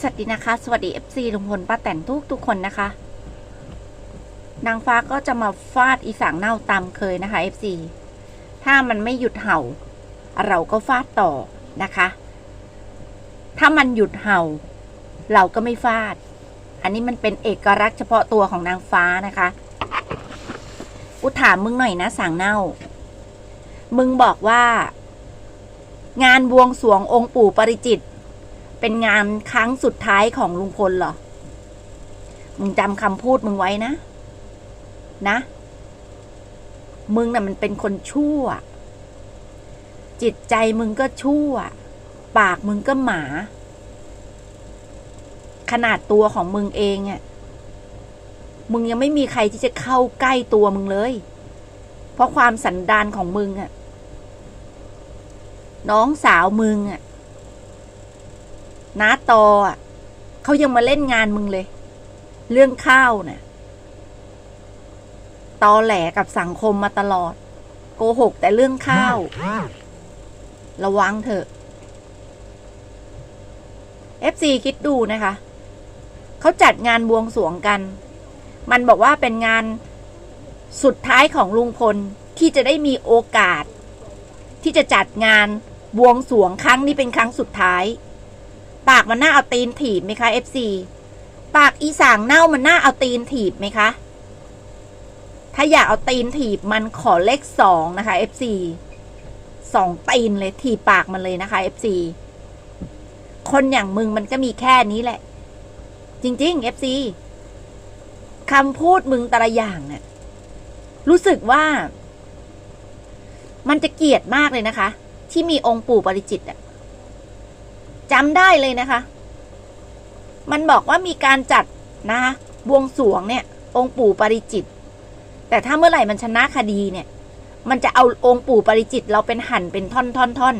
สวัสดีนะคะ สวัสดี FC ลุงพลป้าแตนทุกทุกคนนะคะ นางฟ้าก็จะมาฟาดอีสางเน่าตามเคยนะคะ FC ถ้ามันไม่หยุดเห่า เราก็ฟาดต่อนะคะ ถ้ามันหยุดเห่า เราก็ไม่ฟาด อันนี้มันเป็นเอกลักษณ์เฉพาะตัวของนางฟ้านะคะอุถามมึงหน่อยนะสางเน่า มึงบอกว่า งานบวงสรวงองค์ปู่ปริจิตร เป็นงานครั้งสุดท้ายของลุงพลเหรอ มึงจำคำพูดมึงไว้นะ นะ มึงน่ะมันเป็นคนชั่ว จิตใจมึงก็ชั่ว ปากมึงก็หมา ขนาดตัวของมึงเองอะมึงยังไม่มีใครที่จะเข้าใกล้ตัวมึงเลย เพราะความสันดานของมึงอะน้องสาวมึงอะ น้าตออะเขายังมาเล่นงานมึงเลย เรื่องข้าวน่ะตอแหลกับสังคมมาตลอด โกหกแต่เรื่องข้าว ระวังเถอะ FC คิดดูนะคะ เขาจัดงานบวงสรวงกัน มันบอกว่าเป็นงานสุดท้ายของลุงพลที่จะได้มีโอกาส ที่จะจัดงานบวงสรวงครั้งนี้เป็นครั้งสุดท้าย ปากมันน่าเอาตีนถีบไหมคะ FC ปากอีสางเน่ามันน่าเอาตีนถีบไหมคะ ถ้าอยากเอาตีนถีบมันขอเลขสองนะคะ FC สองตีนเลยถีบปากมันเลยนะคะ FC คนอย่างมึงมันก็มีแค่นี้แหละ จริง ๆ FC คำพูดมึงแต่ละอย่างเนี่ยรู้สึกว่า มันจะเกลียดมากเลยนะคะ ที่มีองค์ปู่ปริจิตอะ จำได้เลยนะคะ มันบอกว่ามีการจัดนะคะบวงสวงเนี่ย องค์ปู่ปริจิต แต่ถ้าเมื่อไหร่มันชนะคดีเนี่ย มันจะเอาองค์ปู่ปริจิต เราเป็นหั่นเป็นท่อนท่อนท่อน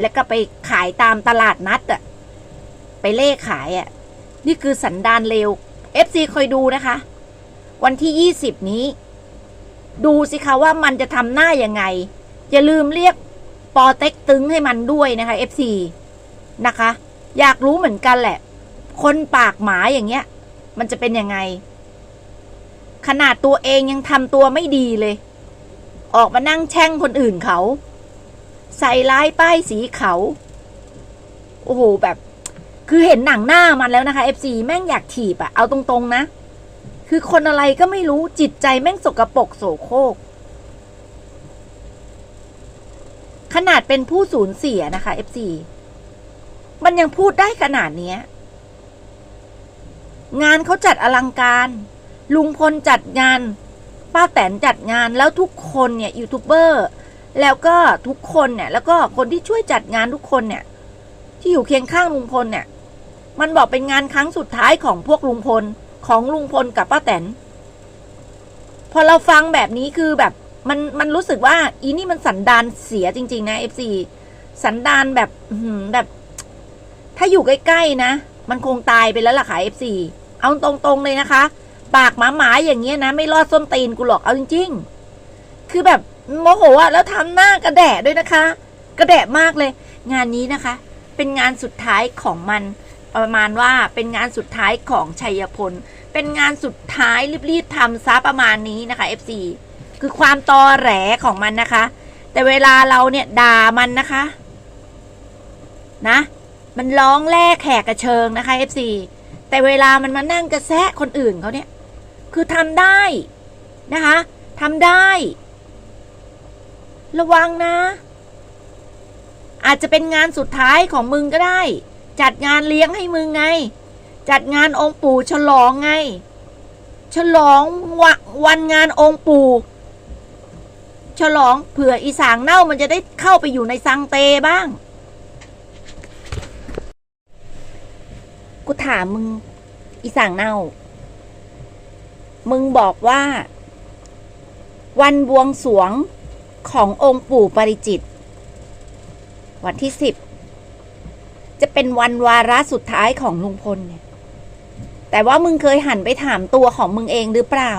แล้วก็ไปขายตามตลาดนัดอะไปเล่ขายอะนี่คือสันดานเลว FC คอยดูนะคะ วันที่ 20 นี้ ดูสิคะว่ามันจะทำหน้ายังไง อย่าลืมเรียกปอเต็กตึงให้มันด้วยนะคะ FC นะคะ อยากรู้เหมือนกันแหละ คนปากหมาอย่างเงี้ย มันจะเป็นยังไง ขนาดตัวเองยังทำตัวไม่ดีเลย ออกมานั่งแช่งคนอื่นเขา ใส่ร้ายป้ายสีเขา โอ้โหแบบ คือเห็นหนังหน้ามันแล้วนะคะ FC แม่งอยากถีบอะเอาตรงๆนะ คือคนอะไรก็ไม่รู้จิตใจแม่งสกรปรกโสโครกขนาดเป็นผู้สูญเสียนะคะ FC มันยังพูดได้ขนาดเนี้ย งานเขาจัดอลังการ ลุงพลจัดงาน ป้าแตนจัดงานแล้วทุกคนเนี่ยยูทูบเบอร์แล้วก็ทุกคนเนี่ย แล้วก็คนที่ช่วยจัดงานทุกคนเนี่ย ที่อยู่เคียงข้างลุงพลเนี่ย มันบอกเป็นงานครั้งสุดท้ายของพวกลุงพลของลุงพลกับป้าแตน พอเราฟังแบบนี้คือแบบมันมันรู้สึกว่า อีนี่มันสันดานเสียจริง ๆ นะเอฟซีสันดานแบบแบบ ถ้าอยู่ใกล้ๆนะ มันคงตายไปแล้วล่ะค่ะเอฟซีเอาตรงๆเลยนะคะ ปากหมาหมาๆอย่างเงี้ยนะ ไม่รอดส้นตีนกูหรอกเอาจริง ๆ คือแบบโมโหอะแล้วทำหน้ากระแดะด้วยนะคะ กระแดะมากเลย งานนี้นะคะ เป็นงานสุดท้ายของมัน ประมาณว่าเป็นงานสุดท้ายของชัยพล เป็นงานสุดท้ายรีบๆทำซะประมาณนี้นะคะ FC คือความตอแหลของมันนะคะ แต่เวลาเราเนี่ยด่ามันนะคะ นะ มันร้องแล่แขกกระเชิงนะคะ FC แต่เวลามันมานั่งกระแซะคนอื่นเขาเนี่ย คือทำได้นะคะทำได้ ระวังนะ อาจจะเป็นงานสุดท้ายของมึงก็ได้ จัดงานเลี้ยงให้มึงไง จัดงานองค์ปู่ฉลองไง ฉลองววันงานองค์ปู่ฉลองเผื่ออีสางเน่ามันจะได้เข้าไปอยู่ในซังเตบ้าง กูถามมึง อีสางเน่า มึงบอกว่า วันบวงสรวงขององค์ปู่ปริจิต วันที่สิบจะเป็นวันวาระสุดท้ายของลุงพลเนี่ย แต่ว่ามึงเคยหันไปถามตัวของมึงเองหรือเปล่า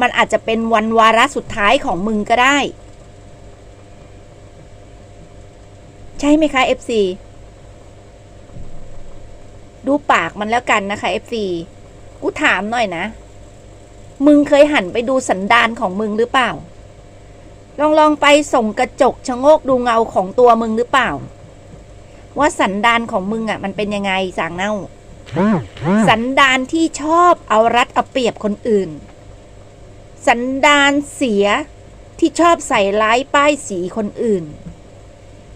มันอาจจะเป็นวันวาระสุดท้ายของมึงก็ได้ ใช่ไหมคะเอฟซี FC? ดูปากมันแล้วกันนะคะ FC กูถามหน่อยนะ มึงเคยหันไปดูสันดานของมึงหรือเปล่า ลองลองไปส่งกระจกชะโงกดูเงาของตัวมึงหรือเปล่า ว่าสันดานของมึงอะ มันเป็นยังไงสางเน่า สันดานที่ชอบเอารัดเอาเปรียบคนอื่น สันดานเสียที่ชอบใส่ร้ายป้ายสีคนอื่น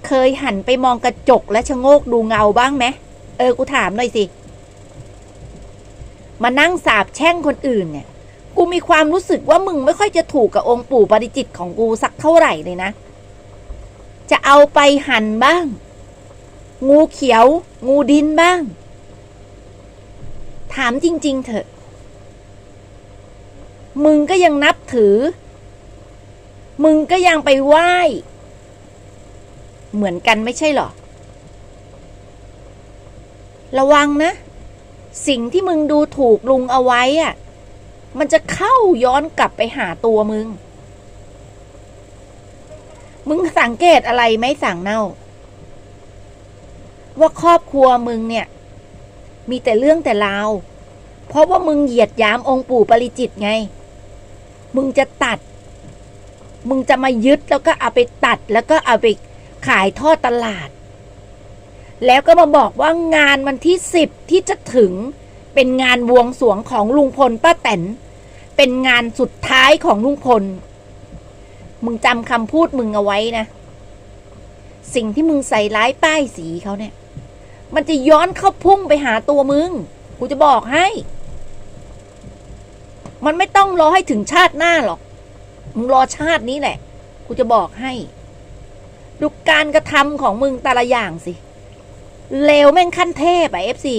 เคยหันไปมองกระจกและชะโงกดูเงาบ้างไหม เออ กูถามหน่อยสิ มานั่งสาบแช่งคนอื่นเนี่ย กูมีความรู้สึกว่ามึงไม่ค่อยจะถูกกับองค์ปู่ปาริจิตของกูสักเท่าไหร่เลยนะ จะเอาไปหั่นบ้าง งูเขียว งูดินบ้าง ถามจริง ๆ เถอะ มึงก็ยังนับถือ มึงก็ยังไปไหว้ เหมือนกันไม่ใช่หรอ ระวังนะ สิ่งที่มึงดูถูกลุงเอาไว้อะมันจะเข้าย้อนกลับไปหาตัวมึง มึงสังเกตอะไรไหมสั่งเน่า ว่าครอบครัวมึงเนี่ย มีแต่เรื่องแต่ราว เพราะว่ามึงเหยียดยามองค์ปู่ปริจิตไง มึงจะตัด มึงจะมายึดแล้วก็เอาไปตัดแล้วก็เอาไปขายทอดตลาด แล้วก็มาบอกว่างานวันที่สิบที่จะถึงเป็นงานบวงสรวงของลุงพลป้าแตน เป็นงานสุดท้ายของลุงพล มึงจำคำพูดมึงเอาไว้นะ สิ่งที่มึงใส่ร้ายป้ายสีเขาเนี่ย มันจะย้อนเข้าพุ่งไปหาตัวมึง กูจะบอกให้ มันไม่ต้องรอให้ถึงชาติหน้าหรอก มึงรอชาตินี้แหละ กูจะบอกให้ ดูการกระทำของมึงแต่ละอย่างสิ เลวแม่งขั้นเทพอะเอฟซี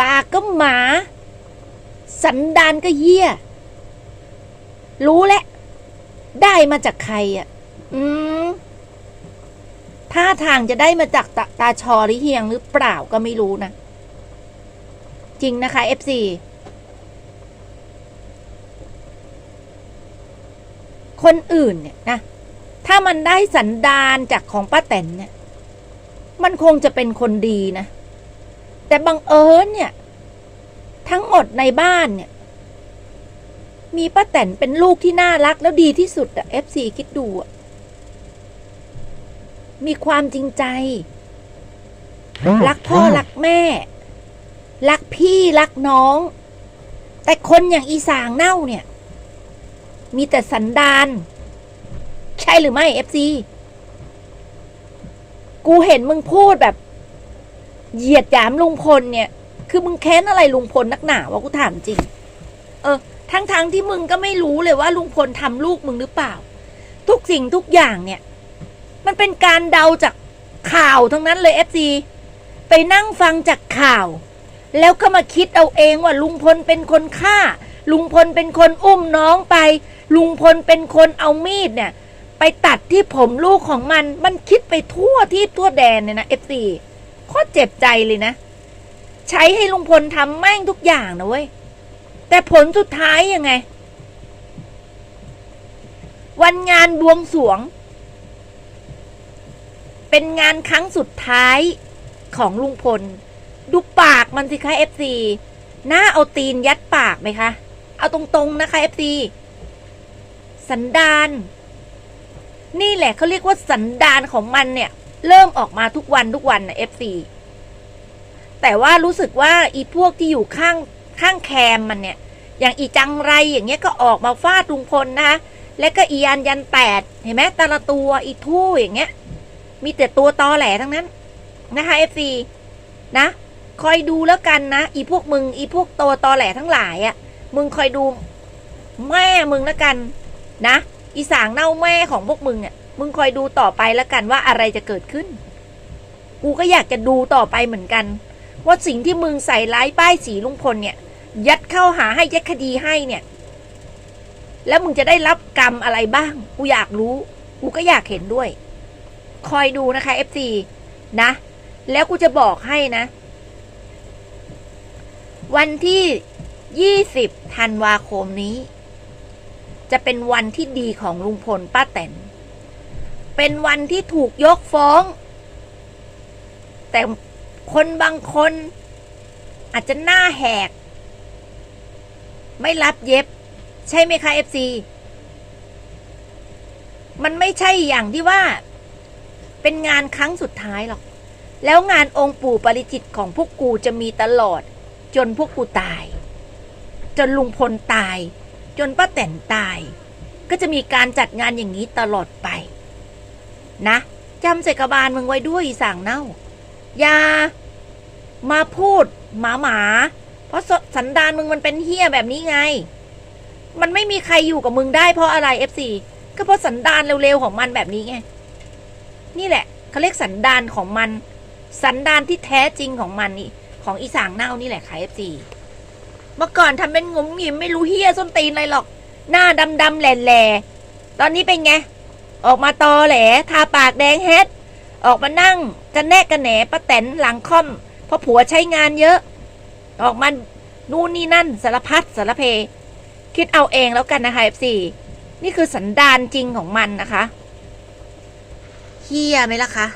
ปากก็หมา สันดานก็เยี่ย รู้แหละ ได้มาจากใครอะอืมท่าทางจะได้มาจากตาตาชอหรือเฮียงหรือเปล่าก็ไม่รู้นะ จริงนะคะ FC คนอื่นเนี่ยนะ ถ้ามันได้สันดานจากของป้าแตนเนี่ย มันคงจะเป็นคนดีนะ แต่บังเอิญเนี่ย ทั้งหมดในบ้านเนี่ย มีป้าแตนเป็นลูกที่น่ารักแล้วดีที่สุดอะ FC คิดดูอะมีความจริงใจ รักพ่อรักแม่ รักพี่รักน้อง แต่คนอย่างอีสางเน่าเนี่ย มีแต่สันดาน ใช่หรือไม่เอฟซี กูเห็นมึงพูดแบบ เหยียดหยามลุงพลเนี่ย คือมึงแค้นอะไรลุงพลนักหนาวะกูถามจริง เออ ทั้งๆทที่มึงก็ไม่รู้เลยว่าลุงพลทำลูกมึงหรือเปล่า ทุกสิ่งทุกอย่างเนี่ย มันเป็นการเดาจากข่าวทั้งนั้นเลยเอฟซีไปนั่งฟังจากข่าว แล้วก็มาคิดเอาเองว่าลุงพลเป็นคนฆ่า ลุงพลเป็นคนอุ้มน้องไป ลุงพลเป็นคนเอามีดเนี่ย ไปตัดที่ผมลูกของมัน มันคิดไปทั่วที่ทั่วแดนเนี่ยนะเอฟซีโคตรเจ็บใจเลยนะ ใช้ให้ลุงพลทำแม่งทุกอย่างนะเว้ย แต่ผลสุดท้ายยังไง วันงานบวงสวง เป็นงานครั้งสุดท้ายของลุงพล ดูปากมันสิคะเอฟซีหน้าเอาตีนยัดปากไหมคะ เอาตรงๆนะคะเอฟซีสันดาน นี่แหละเขาเรียกว่าสันดานของมันเนี่ย เริ่มออกมาทุกวันทุกวันนะเอฟซีแต่ว่ารู้สึกว่าอีพวกที่อยู่ข้างข้างแคมมันเนี่ย อย่างอีจังไรอย่างเงี้ยก็ออกมาฟาดลุงพลนะคะและก็อียันยันแปดเห็นไหมแต่ละตัวอีทู่อย่างเงี้ย มีแต่ตัวตอแหลทั้งนั้นนะคะเอฟซีนะคอยดูแล้วกันนะ อีพวกมึง อีพวกตัวตอแหลทั้งหลายอะ่ะ มึงคอยดู แม่มึงแล้วกันนะ อีสางเน่าแม่ของพวกมึงอะ่ะมึงคอยดูต่อไปแล้วกันว่าอะไรจะเกิดขึ้น กูก็อยากจะดูต่อไปเหมือนกัน ว่าสิ่งที่มึงใส่ร้ายป้ายสีลุงพลเนี่ย ยัดเข้าหาให้ยัดคดีให้เนี่ย แล้วมึงจะได้รับกรรมอะไรบ้าง กูอยากรู้ กูก็อยากเห็นด้วย คอยดูนะคะ FC นะ แล้วกูจะบอกให้นะ วันที่ 20ธันวาคมนี้ จะเป็นวันที่ดีของลุงพลป้าแตน เป็นวันที่ถูกยกฟ้อง แต่คนบางคน อาจจะหน้าแหก ไม่รับเย็บ ใช่ไหมคะเอฟซีมันไม่ใช่อย่างที่ว่า เป็นงานครั้งสุดท้ายหรอก แล้วงานองค์ปู่ปริจิตของพวกกูจะมีตลอด จนพวกกูตาย จนลุงพลตาย จนป้าแตนตาย ก็จะมีการจัดงานอย่างนี้ตลอดไป นะจำใส่กระบาลมึงไว้ด้วยอีสั่งเน่า อย่า มาพูด หมาหมา เพราะสสันดานมึงมันเป็นเฮี้ยแบบนี้ไง มันไม่มีใครอยู่กับมึงได้เพราะอะไรเอฟซีก็เพราะสันดานเร็วๆของมันแบบนี้ไง นี่แหละเขาเรียกสันดานของมัน สันดานที่แท้จริงของมันนี่ของอีสางเน่านี่แหละค่ะเอฟซี เมื่อก่อนทำเป็นงมงิมไม่รู้เฮี้ยส้นตีนอะไรหรอก หน้าดำๆแหล่ๆตอนนี้เป็นไง ออกมาตอแหลทาปากแดงเฮ็ด ออกมานั่งจะแนกกระแหนป้าแตนหลังค่อม เพราะผัวใช้งานเยอะ ออกมานู่นนี่นั่นสารพัดสารเพ คิดเอาเองแล้วกันนะคะ F4 นี่คือสันดานจริงของมันนะคะเฮียไหมล่ะคะ